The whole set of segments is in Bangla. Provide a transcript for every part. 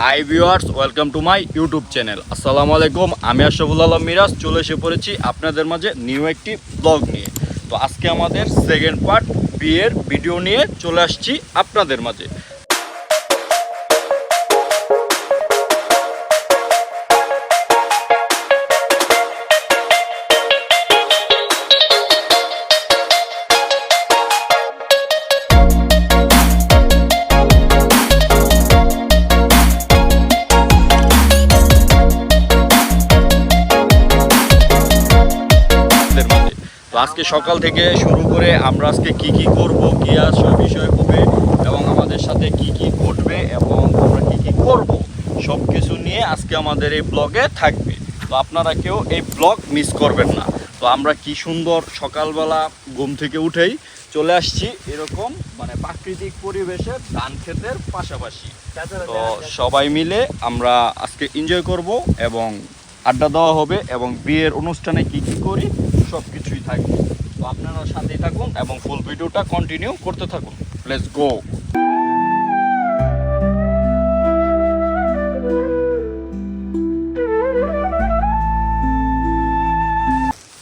Hi viewers welcome to my YouTube channel আসসালামু আলাইকুম আমি আশরাফুল আলম মিরাজ, চলে এসে পড়েছি আপনাদের মাঝে নিউ একটি ব্লগ নিয়ে। তো আজকে আমাদের সেকেন্ড পার্ট বিয়ের ভিডিও নিয়ে চলে আসছি আপনাদের মাঝে। আজকে সকাল থেকে শুরু করে আমরা আজকে কি কি করব, কি আসল বিষয় হবে এবং আমাদের সাথে কি কি ঘটবে এবং আমরা কি কি করব সব কিছু নিয়ে আজকে আমাদের এই ব্লগে থাকবে। তো আপনারা কেউ এই ব্লগ মিস করবেন না। তো আমরা কি সুন্দর সকালবেলা ঘুম থেকে উঠেই চলে আসছি এরকম মানে প্রাকৃতিক পরিবেশে ধান ক্ষেতের পাশাপাশি। তো সবাই মিলে আমরা আজকে এনজয় করব এবং আড্ডা দেওয়া হবে এবং বিয়ের অনুষ্ঠানে কি কি করি সব থাকবে। তো আপনারা সাথেই থাকুন এবং ফুল ভিডিওটা কন্টিনিউ করতে থাকুন। লেটস গো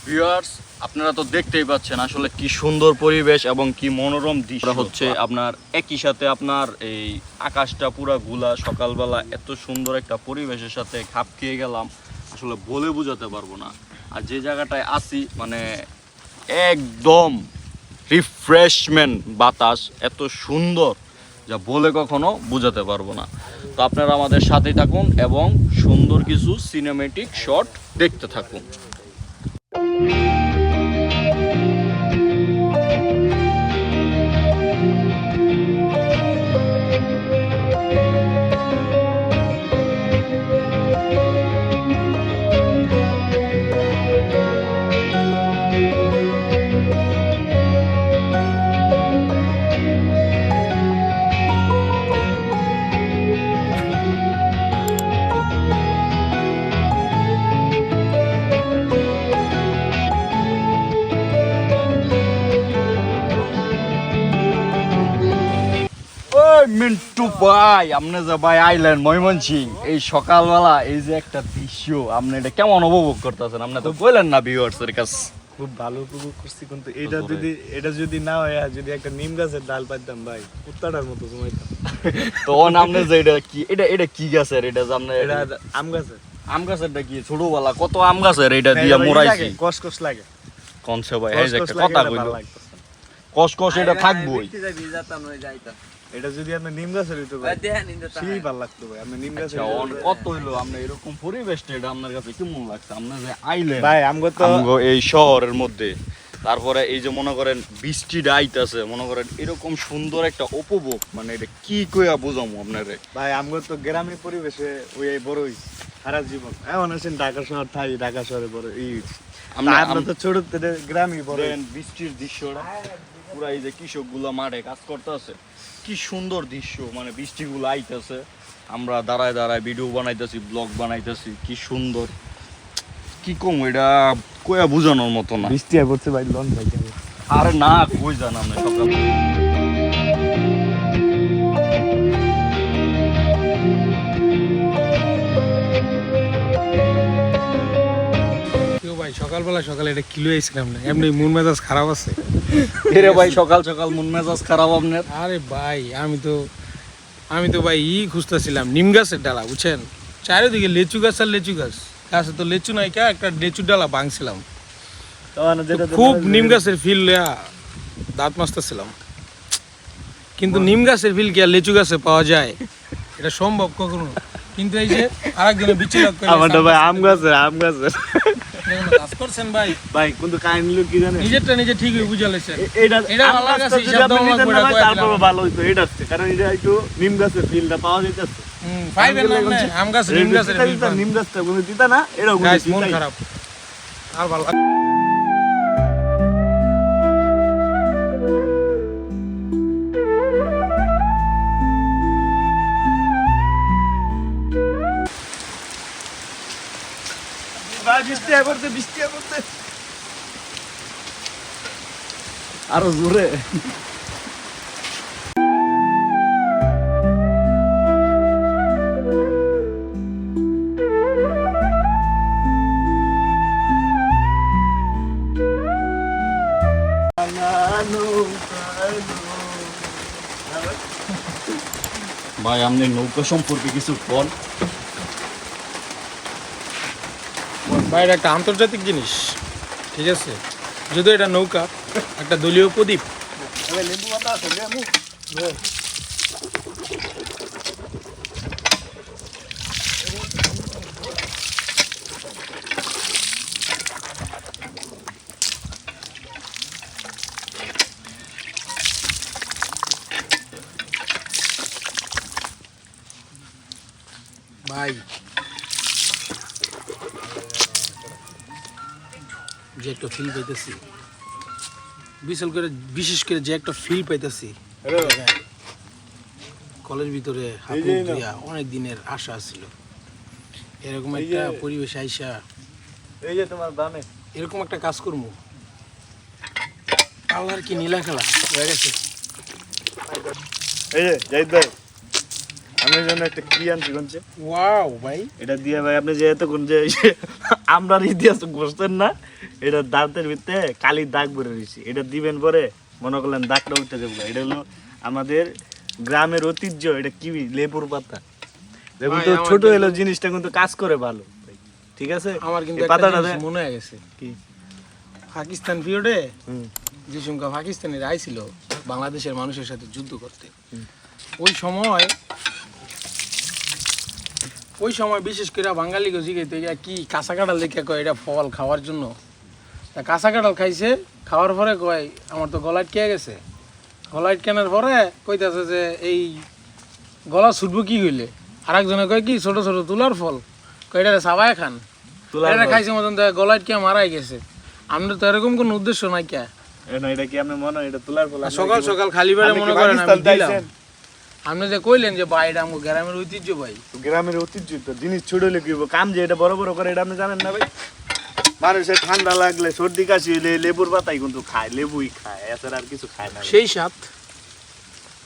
ভিউয়ার্স আপনারা তো দেখতেই পাচ্ছেন আসলে কি সুন্দর পরিবেশ এবং কি মনোরম দৃশ্য। হচ্ছে আপনার একই সাথে আপনার এই আকাশটা পুরা গুলা, সকালবেলা এত সুন্দর একটা পরিবেশের সাথে খাপ খেয়ে গেলাম। আসলে বলে বোঝাতে পারব না। আর যে জায়গাটায় আসি মানে একদম রিফ্রেশমেন্ট বাতাস, এত সুন্দর, যা বলে কখনো বোঝাতে পারব না। তো আপনারা আমাদের সাথে থাকুন এবং সুন্দর কিছু সিনেমেটিক শট দেখতে থাকুন। মিন্টু ভাই আপনি যে ভাই আইলেন ময়মনসিং এই সকালবেলা এই যে একটা দৃশ্য আপনি এটা কেমন উপভোগ করতেছেন? আপনি তো বললেন না ভিউয়ার্সের কাছে খুব ভালো উপভোগ করছি কিন্তু এটা যদি এটা যদি না হয় যদি একটা নিম গাছের ডাল পাইতাম ভাই কুত্তাটার মতো ঘুমাইতাম। তো ও নামনে যে এটা কি এটা এটা কি গাছের? এটা আপনি এটা আম গাছের। আম কি ছোটবেলা? কত আম গাছের এটা দিয়া মোড়াইছি কস কস লাগে। কনসে ভাই এই যে একটা কথা কইলো। কস কস এটা থাকবোই। এটা যদি আপনি নিম গাছের হইতো ভাই সেই ভালো লাগতো ভাই। আপনি নিম গাছের আচ্ছা কত হইল? আপনি এরকম পরিবেশটা এটা আপনার কাছে কেমন লাগছে? আপনি যে আইলেন ভাই আমগো তো আমগো এই শহরের মধ্যে। তারপরে এই যে মনে করেন বৃষ্টি ডাইতেছে মনে করেন এরকম সুন্দর একটা উপভোগ মানে এটা কি কইয়া বুঝামু আপনারে? ভাই আমগো তো গ্রামের পরিবেশে ওই এই বড় হইছে সারা জীবন। এখন আছেন ঢাকা শহর থাই ঢাকা শহরে বড় এই আমরা আমরা তো ছোট থেকে গ্রামই বড় বৃষ্টির দৃশ্যটা। পুরা এই যে কৃষকগুলা মাঠে কাজ করতেছে। কি সুন্দর দৃশ্য মানে বৃষ্টিগুলো আইতেছে। আমরা দাঁড়ায় দাঁড়ায় ভিডিও বানাইতেছি ব্লগ বানাইতেছি কি সুন্দর। কি কম এটা কয়া বোঝানোর মতো না। বৃষ্টি আর পড়ছে ভাই লন ভাই আরে না কই জান আমরা সকাল সকালবেলা সকালে এটা কিলো না এমনি মন মেজাজ খারাপ আছে। এরে ভাই সকাল সকাল মন মেজাজ খারাপ আপনার। আরে ভাই আমি তো আমি তো ভাই ই খুঁজতেছিলাম নিম গাছের ডালা বুঝছেন? চারিদিকে লেচু গাছ আর লেচু গাছ। গাছে তো লেচু নাই কা একটা ডালা ভাঙছিলাম। খুব নিম গাছের ফিল দাঁত মাজতেছিলাম। কিন্তু নিম গাছের ফিল কি আর লেচু গাছে পাওয়া যায়? এটা সম্ভব কখনো। কিন্তু এই যে আরেকজনের বিচ্ছিন্ন আমারটা ভাই আম গাছের আম গাছের। কাজ করছেন ভাই ভাই কিন্তু কাহিনী লোক কি জানে নিজেরটা নিজে ঠিকই বুঝা লেছেন এটা এটা আল্লাহর কাছে হিসাব না তারপরে। ভালো হইতো কারণ এটা একটু নিম গাছের ফিলটা পাওয়া যাইতেছে হুম, পাইবেন না আম গাছ নিম গাছের ফিল নিম গাছটা কোনো দিতা না এরকম মন খারাপ আর ভালো বৃষ্টি বৃষ্টি আরও জোরে। ভাই আপনি নৌকা সম্পর্কে কিছু বল। ভাই এটা একটা আন্তর্জাতিক জিনিস, ঠিক আছে? যদিও এটা নৌকা, একটা দলীয় প্রদীপ। লেবু আছে লেবু ভাই যে একটা ফিল পাইতেছি। বিশাল করে বিশেষ করে যে একটা ফিল পাইতেছি। কলেজ ভিতরে। দিয়া অনেক দিনের আশা ছিল। এরকম একটা পরিবেশ আইসা এই যে তোমার দানে এরকম একটা কাজ করব আল্লাহর কি নীলা খেলা? হয়ে গেছে। এই যে জাহিদ ভাই। আমার জন্য একটা কি আনছি কোনছে ওয়াও ভাই। এটা দিয়ে ভাই আপনি যে এতক্ষণ যে আমরা ইতিহাস ঘষতেন না এটা দাঁতের ভিতরে কালির দাগ ভরে দিয়েছি এটা দিবেন পরে মনে করলেন দাগটা উঠতে দেবো এটা হলো আমাদের গ্রামের ঐতিহ্য এটা লেবুর পাতা। তো ছোট হলো জিনিসটা কিন্তু কাজ করে ভালো। ঠিক আছে? আমার কিন্তু পাতাটা মনে হয়ে গেছে। কি? পাকিস্তান পিরিয়ডে হুম। যে সংখ্যা পাকিস্তানিরা আইছিল বাংলাদেশের মানুষের সাথে যুদ্ধ করতে। ওই সময় ওই সময় বিশেষ করে বাঙালি জিগাইতে গিয়া কি কাঁচা কাঁঠাল দেখে কয় এটা ফল খাওয়ার জন্য? তা কাঁচা কাঁঠাল খাইছে খাওয়ার পরে কয় আমার তো গলায় কে গেছে। গলায় কেনার পরে কইতাছে যে এই গলা ছুটবো কি হইলে আর একজনে কয় কি ছোট ছোট তুলার ফল? কয় এটা সাবাই খান। এটা খাইছে মতন দেখা গলায় কে মারাই গেছে। আমরা তো এরকম কোনো উদ্দেশ্য নাই কে। এটা কি আপনি মনে হয় এটা তোলার ফল? সকাল সকাল খালি বেড়ে মনে করেন আমি দিলাম। আপনি যে কইলেন যে ভাই এটা আমার গ্রামের ঐতিহ্য ভাই। গ্রামের ঐতিহ্য তো জিনিস ছোট হলে কি হইবো? কাম যে এটা বড় বড় করে এটা আপনি জানেন না ভাই? মানুষের ঠান্ডা লাগলে সর্দি কাশি হলে লেবুর পাতাই কিন্তু খায় লেবুই খায় এছাড়া আর কিছু খায় না ভাই। সেই সাত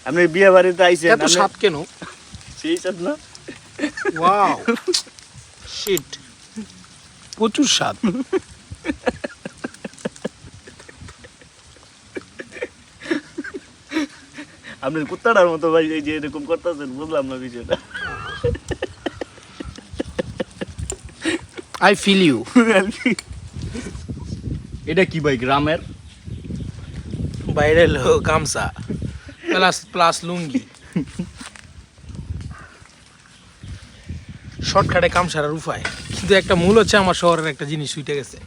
আপনি বিয়ে বাড়িতে আইসেন এত আপনি- সাত কেন? সেই সাথ না? ওয়াও শিট প্রচুর স্বাদ। আপনি কুত্তাটার মতো ভাই এই যে এরকম করতেছেন বুঝলাম না বিষয়টা। আই ফিল ইউ এটা কি ভাই গ্রামের? বাইরে লো গামছা। Plus plus lungi. শর্টকাটে কাম সারার উপায়। কিন্তু একটা মূল হচ্ছে আমার শহরের একটা জিনিস উঠে গেছে।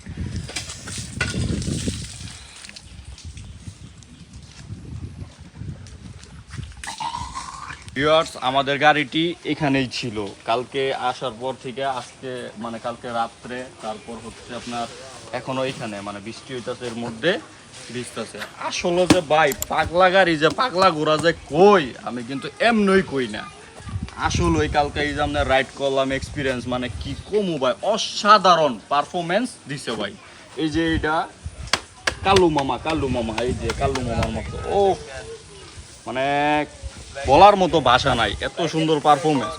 ভিউয়ার্স আমাদের গাড়িটি এখানেই ছিল। কালকে আসার পর থেকে আজকে মানে কালকে রাত্রে, তারপর হচ্ছে আপনার এখনও এখানে মানে বৃষ্টি হইতাছে মধ্যে ভিজতেছে। আসলে যে ভাই, পাগলা গাড়ি যে পাগলা ঘোরা যে কই, আমি কিন্তু এমনই কই না। আসল ওই কালকে এই যে আপনার রাইড করলাম এক্সপিরিয়েন্স মানে কি কমু ভাই, অসাধারণ পারফরমেন্স দিছে ভাই। এই যে এটা কালু মামা কালু মামা, এই যে কালু মামার মতো ও মানে বলার মতো ভাষা নাই। এত সুন্দর পারফরমেন্স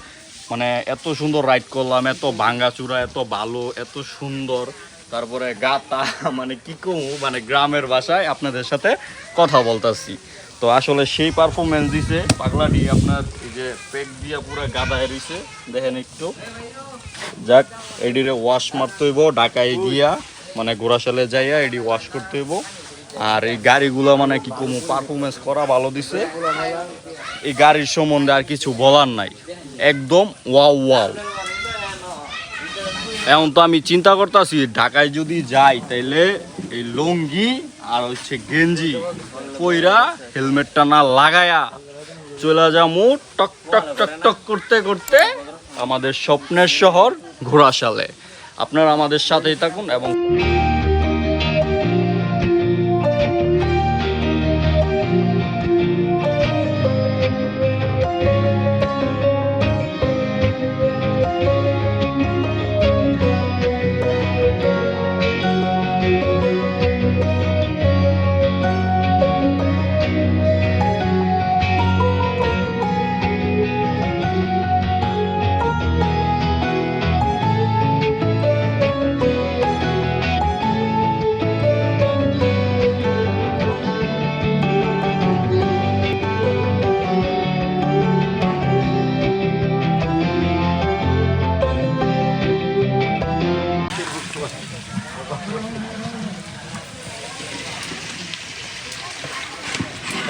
মানে এত সুন্দর রাইড করলাম, এত ভাঙ্গাচুরা এত ভালো এত সুন্দর। তারপরে গাতা মানে কি কমু মানে গ্রামের ভাষায় আপনাদের সাথে কথা বলতাছি। তো আসলে সেই পারফরমেন্স দিছে, পাগলাটি আপনার এই যে পেক দিয়া পুরো গাদা রইছে, দেখেন একটু। যাক, এডিরে ওয়াশ মারতে হইব, ঢাকায় গিয়া মানে ঘোড়াশালে যাইয়া এডি ওয়াশ করতে হইব। আর এই গাড়িগুলো মানে কি কমু পারফরমেন্স করা ভালো দিছে। এই গাড়ির সম্বন্ধে আর কিছু বলার নাই। একদম ওয়াও ওয়াও। এখন তো আমি চিন্তা করতেছি, ঢাকায় যদি যাই তাইলে এই লুঙ্গি আর হচ্ছে গেঞ্জি পইরা হেলমেটটা না লাগায়া চলে যামু, টক টক টক টক করতে করতে আমাদের স্বপ্নের শহর ঘোড়াশালে। আপনারা আমাদের সাথেই থাকুন এবং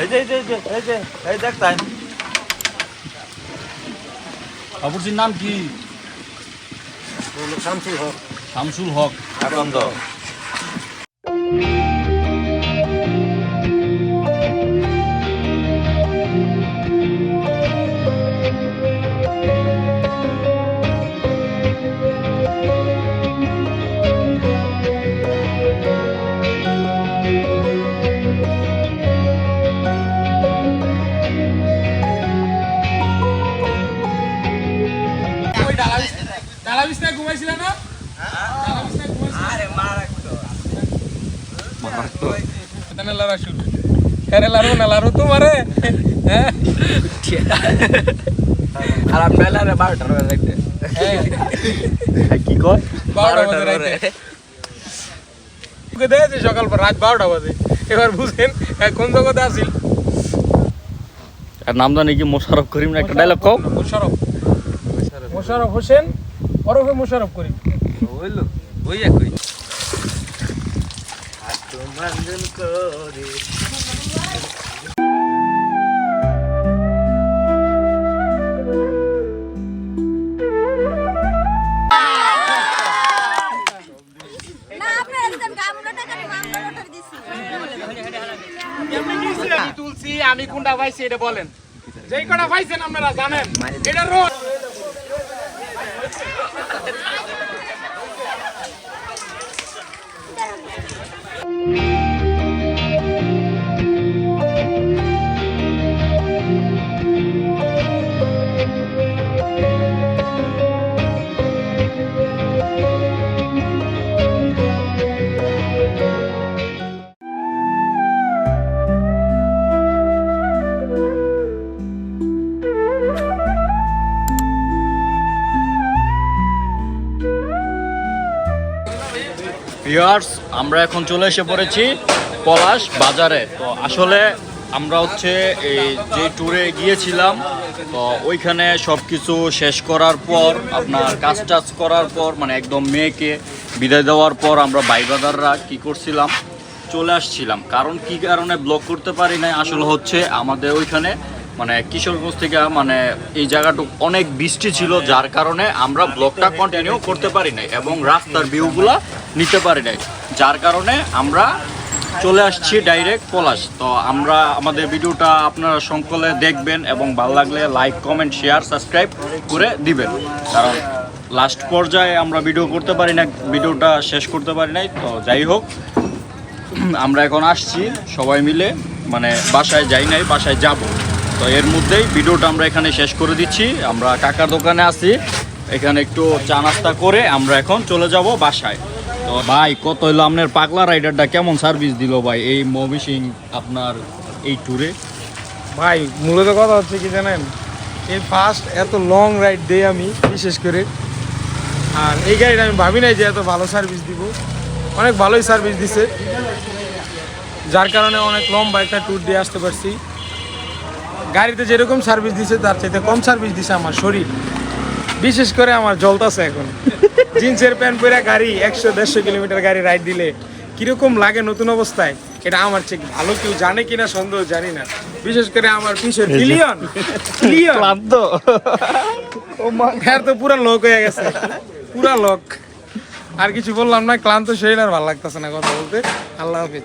এই যে এই যে এই যে এই দেখ তাই। নাম কি? শামসুল হক। শামসুল হক। আকন্দ আরে হ্যাঁ? আর বারোটার বেলা রাখতে কি কয় বারোটা বাজে রাইতে। ওকে দেখেছি সকাল পর রাত বারোটা বাজে। এবার বুঝেন হ্যাঁ, কোন জগতে আসিল আর নাম জানি কি মোশারফ করিম না একটা ডায়লগ কও। মোশারফ মোশারফ। হোসেন ওরফে মোশারফ করিম। ওইলো ওই একই মঞ্জুল করে না আপনারা দিতেন আমরা টাকা দিব আমরা লটারি দিছি। আমি তুলছি আমি কোনটা পাইছি এটা বলেন। যেই কটা পাইছেন আপনারা জানেন। এটা রোড ভিউয়ার্স আমরা এখন চলে এসে পড়েছি পলাশ বাজারে। তো আসলে আমরা হচ্ছে এই যে ট্যুরে গিয়েছিলাম, তো ওইখানে সব কিছু শেষ করার পর, আপনার কাজ টাজ করার পর মানে একদম মেয়েকে বিদায় দেওয়ার পর আমরা বাইবাদাররা কি করছিলাম, চলে আসছিলাম। কারণ কি কারণে ব্লক করতে পারি নাই, আসলে হচ্ছে আমাদের ওইখানে মানে কিশোরগঞ্জ থেকে মানে এই জায়গাটুক অনেক বৃষ্টি ছিল, যার কারণে আমরা ব্লকটা কন্টিনিউ করতে পারি নাই এবং রাস্তার ভিউগুলা নিতে পারি নাই। যার কারণে আমরা চলে আসছি ডাইরেক্ট পলাশ। তো আমরা আমাদের ভিডিওটা আপনারা সকলে দেখবেন এবং ভালো লাগলে লাইক কমেন্ট শেয়ার সাবস্ক্রাইব করে দিবেন। কারণ লাস্ট পর্যায়ে আমরা ভিডিও করতে পারি না ভিডিওটা শেষ করতে পারি নাই। তো যাই হোক, আমরা এখন আসছি সবাই মিলে। মানে বাসায় যাই নাই, বাসায় যাব। তো এর মধ্যেই ভিডিওটা আমরা এখানে শেষ করে দিচ্ছি। আমরা কাকার দোকানে আছি। এখানে একটু চা নাস্তা করে আমরা এখন চলে যাব বাসায়। ভাই কত হইল আপনার পাগলা রাইডারটা কেমন সার্ভিস দিল ভাই এই মবি সিং আপনার এই ট্যুরে ভাই মূলত কথা হচ্ছে কি জানেন? এই ফার্স্ট এত লং রাইড দেই আমি বিশেষ করে। আর এই গাড়িটা আমি ভাবি নাই যে এত ভালো সার্ভিস দিব। অনেক ভালোই সার্ভিস দিছে। যার কারণে অনেক লম্বা একটা ট্যুর দিয়ে আসতে পারছি। গাড়িতে যেরকম সার্ভিস দিছে তার চাইতে কম সার্ভিস দিছে আমার শরীর। বিশেষ করে আমার জলতাছে এখন। জিন্সের প্যান্ট পরে গাড়ি একশো দেড়শো কিলোমিটার গাড়ি রাইড দিলে কীরকম লাগে নতুন অবস্থায়? এটা আমার ঠিক ভালো কেউ জানে কিনা সন্দেহ জানি না। বিশেষ করে আমার পিছের বিলিয়ন বিলিয়ন হ্যাঁ তো পুরো লোক হয়ে গেছে। পুরা লোক আর কিছু বললাম না ক্লান্ত শরীর আর ভালো লাগতেছে না কথা বলতে। আল্লাহ হাফিজ।